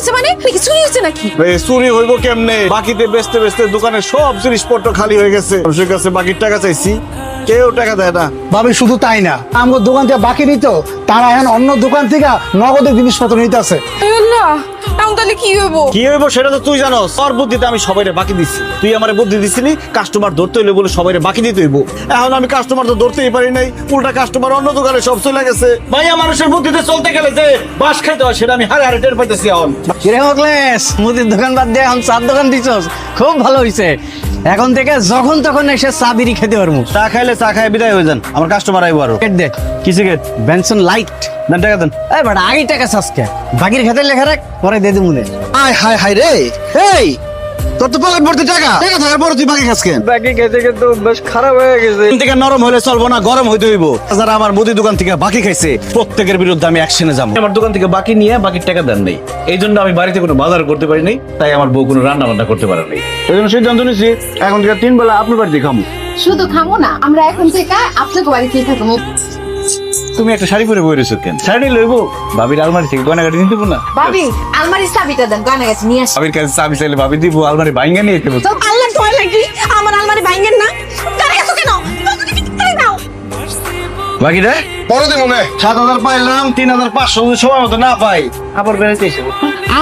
হয়েছে মানে? নাকি চুরি হয়েছে নাকি? চুরি হইব কেমনে? বাকিতে বেচতে বেচতে দোকানের সব জিনিসপত্র খালি হয়ে গেছে। মানুষের বাকির টাকা চাইছি। কেউ টাকা দেয় না। ভাবি শুধু তাই না আমার দোকান থেকে বাকি নিত তারা এখন অন্য দোকান থেকে নগদের জিনিসপত্র নিতে আছে আল্লাহ এখন তাহলে কি হইব? কি হইব সেটা তো তুই জানো তোর বুদ্ধিতে আমি সবাইরে বাকি দিছি। তুই আমার বুদ্ধি দিছিলি কাস্টমার ধরতে হইলে বলে সবাইরে বাকি দিতে হইব। এখন আমি কাস্টমার তো ধরতেই পারি নাই উল্টা কাস্টমার অন্য দোকানে সব চলে গেছে। ভাইয়া মানুষের বুদ্ধিতে চলতে গেলে যে বাস খাইতে হয় সেটা আমি হারে হারে টের পাইতেছি এখন। কিরে মকলেশ মুদির দোকান বাদ দিয়ে এখন চার দোকান দিছস খুব ভালো হইছে। এখন থেকে যখন তখন এসে চা বিড়ি খেতে পারব। চা খাইলে চা খাই বিদায় হয়ে যান। আমার কাস্টমার আইবো আরও। কেট দে কি সিগারেট বেনসন লাইট দেন টাকা দেন। এই বাট আগে টাকা বাকির খেতে লেখা রাখ পরে দিয়ে দেবো নে। আয় হায় হায় রে। এই তোর তো পকেট ভর্তি টাকা। টাকা থাকার পর তুই বাকি খাস কেন? বাকি খেতে খেতে বেশ খারাপ হয়ে গেছে। দোকান থেকে নরম হলে চলবো না গরম হইতে হইব। যারা আমার মুদি দোকান থেকে বাকি খাইছে প্রত্যেকের বিরুদ্ধে আমি অ্যাকশনে যাব। আমার দোকান থেকে বাকি নিয়ে বাকির টাকা দেন নেই। এই জন্য আমি বাড়িতে কোনো বাজার করতে পারি নাই তাই আমার বউ কোনো রান্না বান্না করতে পারে নাই। এই জন্য সিদ্ধান্ত নিয়েছি এখন থেকে তিন বেলা আপনার বাড়িতে খামো। শুধু খামো না আমরা এখন থেকে আপনাকে বাড়িতেই থাকব। তুমি একটা শাড়ি পরে বই রয়েছো কেন? শাড়ি লইবো? ভাবির আলমারি থেকে গয়না কাটি নিতে না? ভাবি আলমারির চাবিটা দেন গয়না গেছে নিয়ে আসি। ভাবির কাছে চাবি চাইলে ভাবি দিব আলমারি ভাঙ্গা নিয়ে যেতে তো আল্লাহ তোমার লাগি আমার আলমারি ভাঙেন না। দাঁড়া গেছো কেন? বাকি রে পরে দেবো না। সাত হাজার পাইলাম তিন হাজার পাঁচশো সময় মতো না পাই। আবার বেড়াইতে এসে।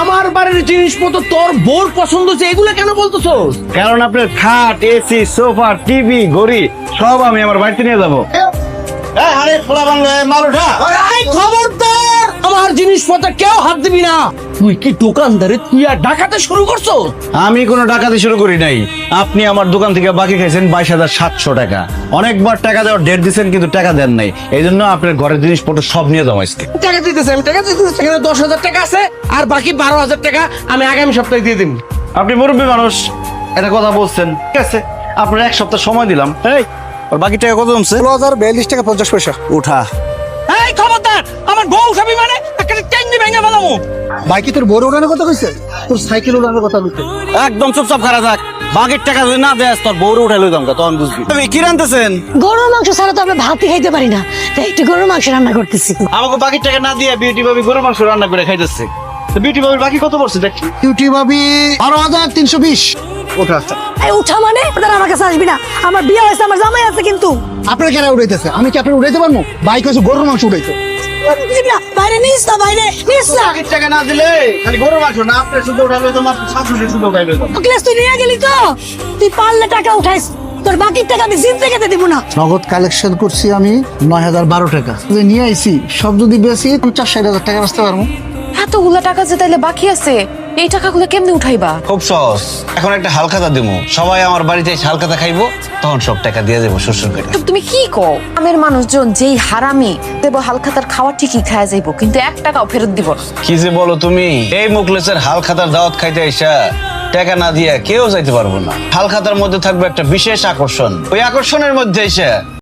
আমার বাড়ির জিনিসপত্র তোর বোর পছন্দ হচ্ছে এগুলো কেন বলতেছো কারণ আপনার খাট এসি সোফা টিভি ঘড়ি সব আমি আমার বাড়িতে নিয়ে যাব। আরে খোলা বাংলা মাল উঠা খবরদার আমার জিনিসপত্র কেউ হাত দিবি না। তুই কি দোকানদারে? তুই আর ডাকাতে শুরু করছ? আমি কোনো ডাকাতি শুরু করি নাই। আপনি আমার দোকান থেকে বাকি খাইছেন বাইশ হাজার সাতশো টাকা। অনেকবার টাকা দেওয়ার ডেট দিচ্ছেন কিন্তু টাকা দেন নাই। এই জন্য আপনার ঘরের জিনিসপত্র সব নিয়ে আজকে। টাকা দিতেছে আমি টাকা দিতেছি। দশ হাজার টাকা আছে আর বাকি বারো হাজার টাকা আমি আগামী সপ্তাহে দিয়ে দিন আপনি মুরব্বী মানুষ এটা কথা বলছেন। ঠিক আছে আপনার এক সপ্তাহ সময় দিলাম। এই ওর বাকি টাকা কত জমছে? ষোলো হাজার বিয়াল্লিশ টাকা পঞ্চাশ পয়সা। উঠা। এই খবরদার! আমার বউ উঠাবি মানে একটা টেন্ডি ভেঙে ফেলামু। ভাই কি তোর বড় উড়ানোর কথা কইছে? তোর সাইকেল উড়ানোর কথা কইছে। একদম চুপচাপ খারাপ থাক। বাকির টাকা যদি না দেয় তোর বউরে উঠে লইতাম তখন বুঝবি। তুমি কি রানতেছেন? গরুর মাংস ছাড়া তো আমরা ভাতই খাইতে পারি না। তাই একটু গরুর মাংস রান্না করতেছি। আমাকে বাকির টাকা না দিয়ে বিউটি ভাবি গরু মাংস রান্না করে খাইতেছে। তো বিউটি ভাবির বাকি কত পড়ছে দেখি। ইউটি ভাবি বারো হাজার তিনশো বিশ। ওঠা এই উঠা মানে? ওদের আমার কাছে আসবি না আমার বিয়ে হয়েছে আমার জামাই আছে কিন্তু। আপনার কেন উড়াইতেছে? আমি কি আপনার উড়াইতে পারব? বাইক হয়েছে গরুর মাংস উড়াইতে। না, বাইরে নিস না বাইরে নিস না। টাকা না দিলে খালি গরু মাংস না আপনার শুধু উঠালে তোমার শাশুড়ি শুধু উঠাইলে তুই নিয়ে গেলি তো? তুই পারলে টাকা উঠাইস। তোর বাকির টাকা আমি জিনতে খেতে দিব না। নগদ কালেকশন করছি আমি নয় হাজার বারো টাকা। যে নিয়ে আইছি সব যদি বেশি পঞ্চাশ ষাট হাজার টাকা বাঁচতে পারব। এতগুলা টাকা যে তাইলে বাকি আছে? এই টাকাগুলো কেমনে উঠাইবা? খুব সহজ। এখন একটা হালখাতা দিমু। সবাই আমার বাড়িতে এসে হালখাতা খাইবো তখন সব টাকা দিয়ে দেবো শ্বশুর করে তো তুমি কি কও? আমের মানুষজন যেই হারামি দেব হালখাতার খাওয়া ঠিকই খায়া যাইবো কিন্তু এক টাকাও ফেরত দিব না। কি যে বলো তুমি? এই মুখলেসের হালখাতার দাওয়াত খাইতে আইসা টাকা না দিয়া কেউ যাইতে পারব না। হালখাতার মধ্যে থাকবে একটা বিশেষ আকর্ষণ। ওই আকর্ষণের মধ্যে এসে